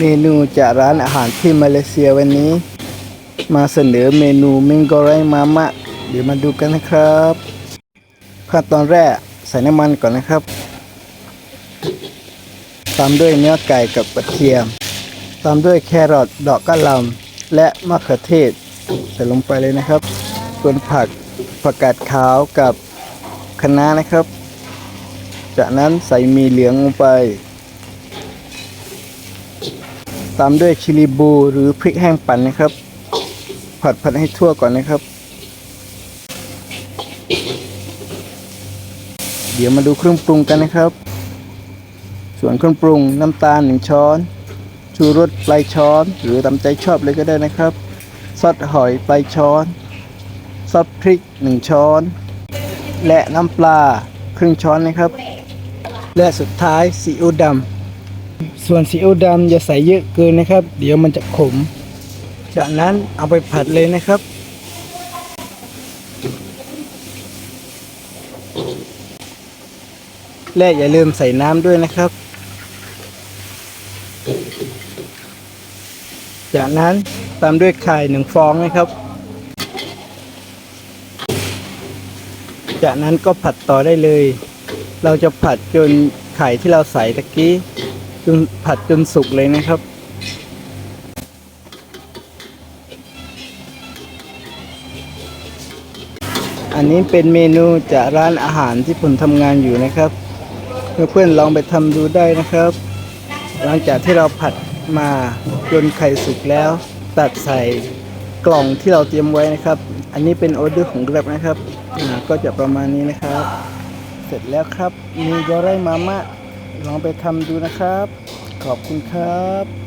เมนูจากร้านอาหารที่มาเลเซียวันนี้ มาเสนอเมนูมิงโกไรมามะ เดี๋ยวมาดูกันนะครับขั้นตอนแรกใส่น้ำมันก่อนนะครับ ตามด้วยเนื้อไก่กับกระเทียม ตามด้วยแครอทดอกกะหล่ำและมะเขือเทศ ใส่ลงไปเลยนะครับ ส่วนผักผักกาดขาวกับคะน้านะครับ จากนั้นใส่มีเหลืองลงไป ตามด้วยชิลิบูหรือพริกแห้งปั่นนะครับ ผัดผัดให้ทั่วก่อนนะครับ เดี๋ยวมาดูเครื่องปรุงกันนะครับ ส่วนเครื่องปรุงน้ำตาล1ช้อน ชูรสปลายช้อน หรือตามใจชอบเลยก็ได้นะครับ ซอสหอยปลายช้อน ซอสพริก1ช้อน และน้ำปลาครึ่งช้อนนะครับ และสุดท้ายซีอิ๊วดำ ส่วนซีอิ๊วดำอย่าใส่เยอะเกินนะครับ เดี๋ยวมันจะขม จากนั้นเอาไปผัดเลยนะครับ และอย่าลืมใส่น้ำด้วยนะครับ จากนั้นตามด้วยไข่หนึ่งฟองนะครับ จากนั้นก็ผัดต่อได้เลย เราจะผัดจนไข่ที่เราใส่ตะกี้ จนผัดจนสุกเลยนะครับ อันนี้เป็นเมนูจากร้านอาหารที่ผมทำงานอยู่นะครับ เพื่อนๆลองไปทำดูได้นะครับ หลังจากที่เราผัดมาจนไข่สุกแล้ว ตัดใส่กล่องที่เราเตรียมไว้นะครับ อันนี้เป็นออเดอร์ของ Grab นะครับ ก็จะประมาณนี้นะครับ เสร็จแล้วครับ มียอไรมามะ ลองไปทำดูนะครับ ขอบคุณครับ